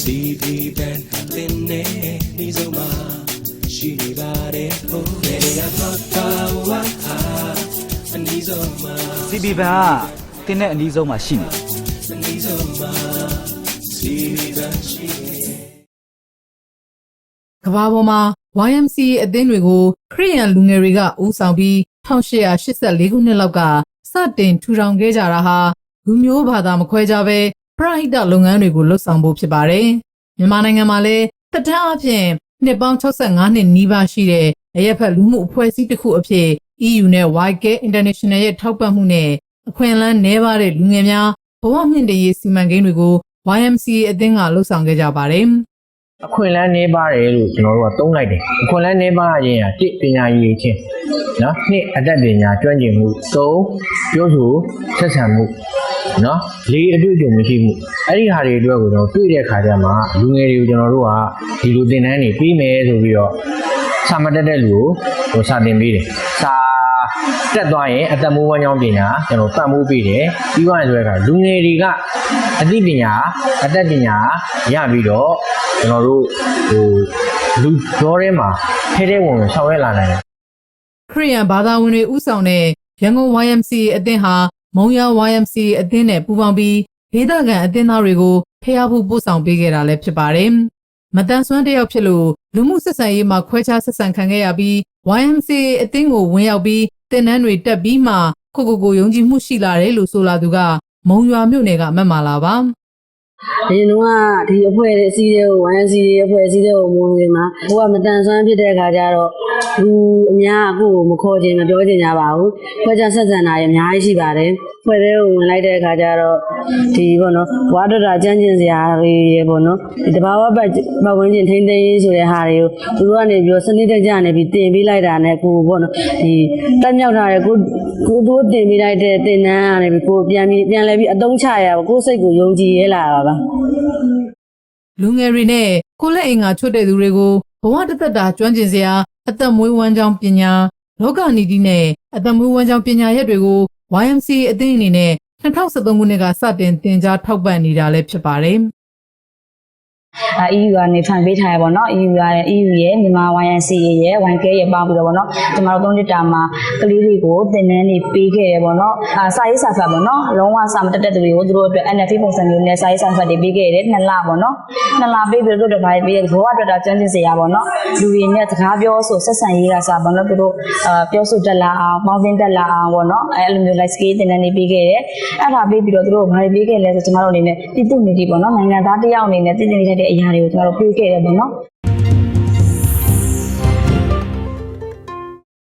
CB band တင်နေဒီဆုံးမှာရှိနေပါတယ်ဟိုနေရာတော့ပါဝါဟာအနီးဆုံးမှာ CB ဘန်ကတင်းတဲ့အနီးဆုံးမှာရှိနေတယ်အနီးဆုံးမှာ CB band ရှိနေကမ္ဘာပေါ်မှာ YMCA အသင်းတွေကိုခရီးယန်လူငယ်တွေကဦးဆောင်ပြီး1884ခုနှစ်လောက်ကစတင်ထူထောင်ခဲ့ကြတာဟာလူမျိုးဘာသာမခွဲခြားပဲ ပရဟိတလုပ်ငန်းတွေကိုလှုပ်ဆောင်ဖို့ဖြစ်ပါတယ်။မြန်မာနိုင်ငံမှာလည်းတတန်းအဖြစ်နှစ်ပေါင်း65နှစ်နီးပါးရှိတဲ့အရက်ဖက်လူမှုအဖွဲ့အစည်းတစ်ခုအဖြစ် EU နဲ့ YK International ရဲ့ထောက်ပံ့မှုနဲ့အခွင့်အလမ်းနည်းပါးတဲ့လူငယ်များဘဝမြင့်တရေးစီမံကိန်းတွေကို YMCA အသင်းကလှုပ်ဆောင်ခဲ့ကြပါတယ်။အခွင့်အလမ်းနေပါတယ်လို့ကျွန်တော်တို့ကသုံးလိုက်တယ်အခွင့်အလမ်းနေပါခြင်းဟာတစ်ပညာရည်ချင်းနော်နှစ်အတတ်ပညာကျွမ်းကျင်မှုသုံးပြောဆိုဆက်ဆံမှု နော်လေးအတွေ့အကြုံမရှိမှုအဲ့ဒီဟာတွေအတွက်ကိုကျွန်တော်တွေ့တဲ့ခါကျမှလူငယ်တွေကိုကျွန်တော်တို့ကဒီလိုသင်တန်းတွေပြီးမယ်ဆိုပြီးတော့စာမတက်တဲ့လူကိုဟိုစာသင်ပေးတယ်စာတက်သွားရင်အသက်မွေးဝမ်းကြောင်းပညာကျွန်တော်ပတ်မှုပေးတယ်ပြီးသွားရင်ဆိုတဲ့အခါလူငယ်တွေကအသိပညာအတတ်ပညာရပြီးတော့ကျွန်တော်တို့ဟိုလူတော်ထဲမှာထဲထဲဝင်ဝင်ဆောင်ရွက်လာနိုင်တယ်ခရီးယန်ဘာသာဝင်တွေဥဆောင်တဲ့ရန်ကုန် YMCA အသင်းဟာ မုံရ YMCA အသင်းနဲ့ပူးပေါင်းပြီးဒေသခံအသင်းသားတွေကိုဖျားဖို့ပို့ဆောင်ပေးခဲ့တာလည်းဖြစ်ပါတယ်။မတန်ဆွမ်းတစ်ယောက်ဖြစ်လို့လူမှုဆက်ဆံရေးမှာခွဲခြားဆက်ဆံခံခဲ့ရပြီး YMCA အသင်းကိုဝင်ရောက်ပြီးတင်နန်းတွေတက်ပြီးမှကိုကိုကိုယုံကြည်မှုရှိလာတယ်လို့ဆိုလာသူကမုံရွာမြို့နယ်ကမတ်မာလာပါ အရင်တော့ကဒီအဖွဲ့တွေအစည်းတွေကို YNC တွေအဖွဲ့အစည်းတွေကိုမဝင်နေမှာဟိုကမတန်ဆွမ်းဖြစ်တဲ့အခါကျတော့လူအများအခုကိုမခေါ်ခြင်းမပြောခြင်းကြပါဘူးခွဲခြားဆက်ဆံတာရအများကြီးရှိပါတယ် ဖွဲ့တွေကိုဝင်လိုက်တဲ့အခါကျတော့ဒီပေါ့နော်ဝါဒတာကျန်းကျင်စရာတွေရေပေါ့နော်ဒီတဘာဝပတ်ပတ်ဝန်းကျင်ထိမ့်သိမ်းရေးဆိုတဲ့ဟာတွေကိုသူတို့ကနေပြီးတော့စနစ်တကျနေပြီးတင်ပေးလိုက်တာနဲ့ကိုပေါ့နော်ဒီတက်မြောက်ထားတဲ့ကိုကိုတို့တင်ပေးလိုက်တဲ့တင်နန်းကနေပြီးကိုပြန်ပြီးပြန်လဲပြီးအတုံးချရပါကိုစိတ်ကိုယုံကြည်ရဲလာပါပါလူငယ်တွေနဲ့ကိုယ်လက်အင်္ဂါချွတ်တဲ့သူတွေကိုဘဝတစ်သက်တာကျွမ်းကျင်စရာအသက်မွေးဝမ်းကြောင်းပညာလောကနီတိနဲ့အသက်မွေးဝမ်းကြောင်းပညာရက်တွေကို YMCA အသင်းအနေနဲ့2013ခုနှစ်ကစတင်တင် जा ထောက်ပံ့နေတာလည်းဖြစ်ပါတယ်။အဲ EU ကနေ fund ပေးထားရပေါ့နော် EU ရရဲ့ EU ရဲ့မြန်မာ YNCA ရဲ့ YK ရဲ့ပေါင်းပြီးတော့ပေါ့နော်ကျမတို့3နှစ်တာမှာကလေးတွေကိုသင်တန်းတွေပေးခဲ့ရပေါ့နော်အာစာရေးစာဖတ်ပေါ့နော်လုံးဝစာမတက်တဲ့သူတွေကိုသူတို့အတွက် NFP ပုံစံမျိုးနဲ့စာရေးစာဖတ်တွေပေးခဲ့ရတယ်နှစ်လပေါ့နော်နှစ်လပေးပြီးတော့တို့တစ်ပိုင်းပေးရဘောအတွက်တာကျန်းကျင်စရာပေါ့နော်လူတွေနဲ့စကားပြောဆိုဆက်ဆံရေးကစားပေါ့နော်သူတို့အာပြောဆိုတက်လာအောင်ပေါင်းသင်းတက်လာအောင်ပေါ့နော်အဲလိုမျိုး life skill သင်တန်းတွေပေးခဲ့ရတယ်အဲ့ဒါပေးပြီးတော့သူတို့ဘာတွေပေးခဲ့လဲဆိုကျမတို့အနေနဲ့ပြည်သူ့နေတီပေါ့နော်နိုင်ငံသားတစ်ယောက်အနေနဲ့တည်တည်နေတဲ့အရာတွေကိုကျမတို့ပေးခဲ့ရတယ်ပေါ့နော်